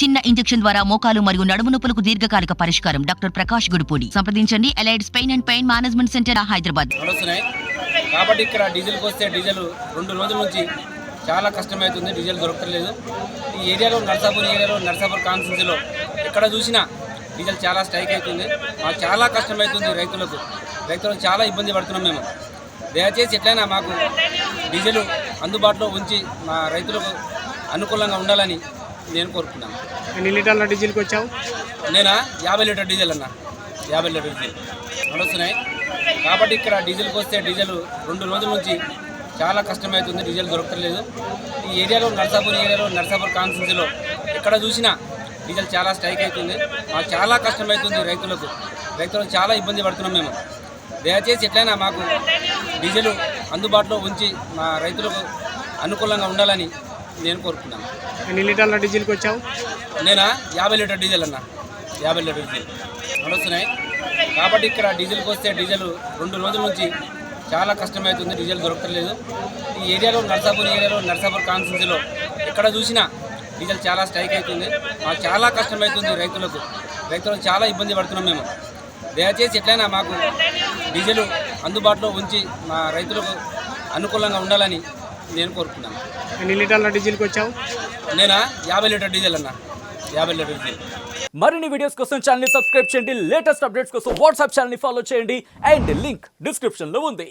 చిన్న ఇంజెక్షన్ ద్వారా మోకాలు మరియు నడుము నొప్పులకు దీర్ఘకాలిక పరిష్కారం. డాక్టర్ ప్రకాష్ గుడిపూడి. సంప్రదించండి. Allied spine and pain management centre Hyderabad. కాబట్టి ఇక్కడ డీజిల్కి వస్తే డీజిల్ రెండు రోజుల నుంచి చాలా కష్టమవుతుంది. డీజిల్ దొరకలేదు ఈ ఏరియాలో నర్సాపూర్ ఏరియాలో నర్సాపూర్ కాన్స్టిట్యూన్సీలో ఎక్కడ చూసినా డీజిల్ చాలా స్ట్రైక్ అవుతుంది. మాకు చాలా కష్టమవుతుంది రైతులకు. రైతులకు చాలా ఇబ్బంది పడుతున్నాం మేము. దయచేసి ఎట్లయినా మాకు డీజిల్ అందుబాటులో ఉంచి మా రైతులకు అనుకూలంగా ఉండాలని నేను కోరుకున్నాను ఎన్ని లీటర్ల డీజిల్కి వచ్చావు? నేనా? యాభై లీటర్ డీజిల్ అన్న. యాభై లీటర్ డీజిల్. నడుస్తున్నాయి. కాబట్టి ఇక్కడ డీజిల్కి వస్తే డీజిల్ రెండు రోజుల నుంచి చాలా కష్టమవుతుంది డీజిల్ దొరకలేదు ఈ ఏరియాలో నర్సాపూర్ ఏరియాలో నర్సాపూర్ కాన్స్టిట్యూన్సీలో ఎక్కడ చూసినా డీజిల్ చాలా స్ట్రైక్ అవుతుంది. మాకు చాలా కష్టమవుతుంది రైతులకు. రైతులకు చాలా ఇబ్బంది పడుతున్నాం మేము. దయచేసి ఎట్లయినా మాకు డీజిల్ అందుబాటులో ఉంచి మా రైతులకు అనుకూలంగా ఉండాలని నేను కోరుకున్నాను ఎన్ని లీటర్ల డీజిల్కి వచ్చావు? నేనా? యాభై లీటర్ డీజిల్ అన్న. యాభై లీటర్ డీజిల్. నడుస్తున్నాయి కాబట్టి ఇక్కడ డీజిల్కి వస్తే డీజిల్ రెండు రోజుల నుంచి చాలా కష్టమవుతుంది. డీజిల్ దొరకలేదు ఈ ఏరియాలో నర్సాపూర్ ఏరియాలో నర్సాపూర్ కాన్స్టిట్యూన్సీలో ఎక్కడ చూసినా డీజిల్ చాలా స్ట్రైక్ అవుతుంది. మాకు చాలా కష్టమవుతుంది రైతులకు. రైతులకు చాలా ఇబ్బంది పడుతున్నాం మేము. దయచేసి ఎట్లయినా మాకు డీజిల్ అందుబాటులో ఉంచి మా రైతులకు అనుకూలంగా ఉండాలని నేను కోరుకున్నాను ఎన్ని లీటర్ల డీజిల్కి వచ్చావు? నేనా? యాభై లీటర్ డీజిల్ అన్న. యాభై లీటర్ డీజిల్. మరిన్ని వీడియోస్ కోసం ఛానల్ సబ్స్క్రైబ్ చేయండి. లేటెస్ట్ అప్డేట్స్ కోసం వాట్సాప్ ఛానల్ ఫాలో చేయండి. అండ్ లింక్ డిస్క్రిప్షన్లో ఉంది.